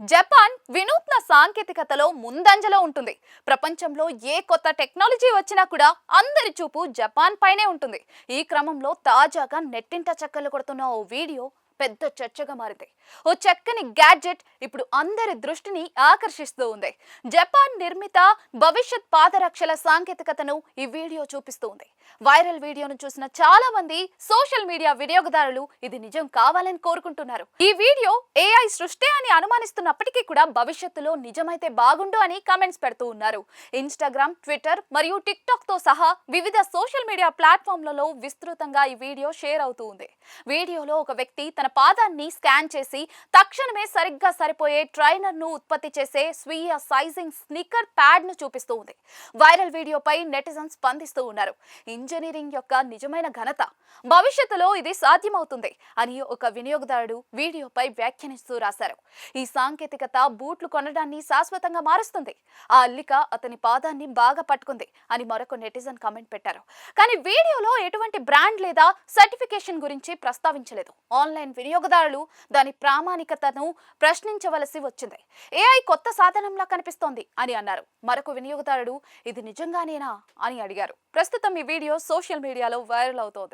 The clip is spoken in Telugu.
జపాన్ వినూత్న సాంకేతికతలో ముందంజలో ఉంటుంది. ప్రపంచంలో ఏ కొత్త టెక్నాలజీ వచ్చినా కూడా అందరి చూపు జపాన్ పైనే ఉంటుంది. ఈ క్రమంలో తాజాగా నెట్టింట చక్కర్లు కొడుతున్న ఓ వీడియో పెద్ద చర్చగా మారింది. ఓ చక్కని గ్యాడ్జెట్ ఇప్పుడు అందరి దృష్టిని ఆకర్షిస్తూ ఉంది. జపాన్ నిర్మిత భవిష్యత్ పాదరక్షల సాంకేతికతను ఈ వీడియో చూపిస్తూ ఉంది. వైరల్ వీడియోను చూసిన చాలా మంది సోషల్ మీడియా వినియోగదారులు ఇది నిజం కావాలని కోరుకుంటున్నారు. ఈ వీడియో ఏఐ సృష్టి అని అనుమానిస్తున్నప్పటికీ కూడా భవిష్యత్తులో నిజమైతే బాగుండు అని కామెంట్స్ పెడుతూ ఉన్నారు. ఇన్స్టాగ్రామ్ ట్విట్టర్ మరియు టిక్ టాక్తో సహా వివిధ సోషల్ మీడియా ప్లాట్ఫామ్లలో విస్తృతంగా ఈ వీడియో షేర్ అవుతూ ఉంది. వీడియోలో ఒక వ్యక్తి తన పాదాన్ని స్కాన్ చేసి తక్షణమే సరిగ్గా సరిపోయే ట్రైనర్ను ఉత్పత్తి చేసే స్వీయ సైజింగ్ స్నిక్కర్ ప్యాడ్ను చూపిస్తూ ఉంది. వైరల్ వీడియోపై నెటిజన్స్ స్పందిస్తూ ఉన్నారు. ఇంజనీరింగ్ యొక్క నిజమైన ఘనత. భవిష్యత్తులో ఇది సాధ్యమవుతుంది అని ఒక వినియోగదారుడు వీడియోపై వ్యాఖ్యానిస్తూ రాశారు. ఈ సాంకేతికత బూట్లు కొనడాన్ని శాశ్వతంగా మారుస్తుంది. ఆ అల్లిక అతని పాదాన్ని బాగా పట్టుకుంది అని మరొక నెటిజన్ కామెంట్ పెట్టారు. కానీ వీడియోలో ఎటువంటి బ్రాండ్ లేదా సర్టిఫికేషన్ గురించి ప్రస్తావించలేదు. ఆన్లైన్ వినియోగదారులు దాని ప్రామాణికతను ప్రశ్నించవలసి వచ్చింది. ఏఐ కొత్త సాధనంలా కనిపిస్తోంది అని అన్నారు. మరొక వినియోగదారుడు ఇది నిజంగానేనా? అని అడిగారు. ప్రస్తుతం ఈ వీడియో సోషల్ మీడియాలో వైరల్ అవుతోంది.